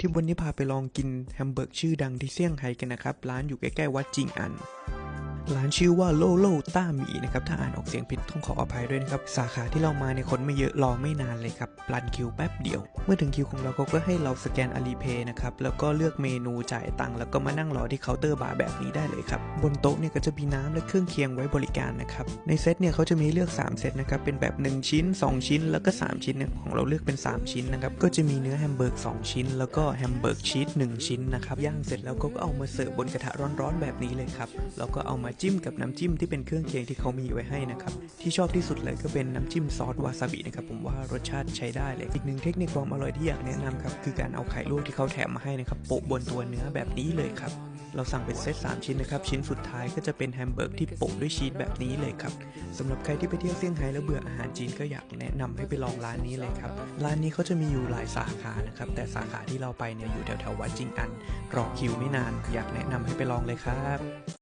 ที่วันนี้พาไปลองกินแฮมเบอร์กชื่อดังที่เซี่ยงไฮ้กันนะครับ ร้านอยู่ใกล้ๆวัดจิงอัน ร้านชื่อว่าโลโลต้าหมีนะครับ ถ้าอ่านออกเสียงผิดต้องขออภัยด้วยนะครับ สาขาที่เรามาเนี่ยคนไม่เยอะรอไม่นานเลยครับรันคิวแป๊บเดียว เมื่อถึงคิวของเราเขาก็ให้เราสแกนอาลีเพย์นะครับ แล้วก็เลือกเมนูจ่ายตังค์แล้วก็มานั่งรอที่เคาน์เตอร์บาร์แบบนี้ได้เลยครับ บนโต๊ะเนี่ยก็จะมีน้ำและเครื่องเคียงไว้บริการนะครับ ในเซตเนี่ยเขาจะมีเลือก 3 เซตนะครับ เป็นแบบ 1 ชิ้น 2 ชิ้น แล้วก็ 3 ชิ้นเนี่ยของเราเลือกเป็น 3 ชิ้นนะครับ ก็จะมีเนื้อแฮมเบอร์ก2ชิ้น แล้วก็แฮมเบอร์กชีส1ชิ้นนะครับ ย่างเสร็จแล้วก็เอามาเสิร์ฟบนกระทะร้อนๆแบบนี้เลยครับ แล้วก็เอามาจิ้มกับน้ำจิ้มที่เป็นเครื่องเคียงที่เขามีไว้ให้นะครับ ที่ชอบที่สุดเลยก็เป็นน้ำจิ้มซอสวาซาบินะครับผมว่ารสชาติใช้ได้เลย อีกหนึ่งเทคนิคความอร่อยที่อยากแนะนำครับคือการเอาไข่ลวกที่เขาแถมมาให้นะครับโปะบนตัวเนื้อแบบนี้เลยครับเราสั่งเป็นเซต3 ชิ้นนะครับ ชิ้นสุดท้ายก็จะเป็นแฮมเบอร์กที่โปะด้วยชีสแบบนี้เลยครับสำหรับใครที่ไปเที่ยวเซี่ยงไฮ้แล้วเบื่ออาหารจีนก็อยากแนะนำให้ไปลองร้านนี้เลยครับ ร้านนี้เขาจะมีอยู่หลายสาขานะครับ แต่สาขาที่เราไปเนี่ยอยู่แถวๆวัดจิงอัน รอคิวไม่นาน อยากแนะนำให้ไปลองเลยครับ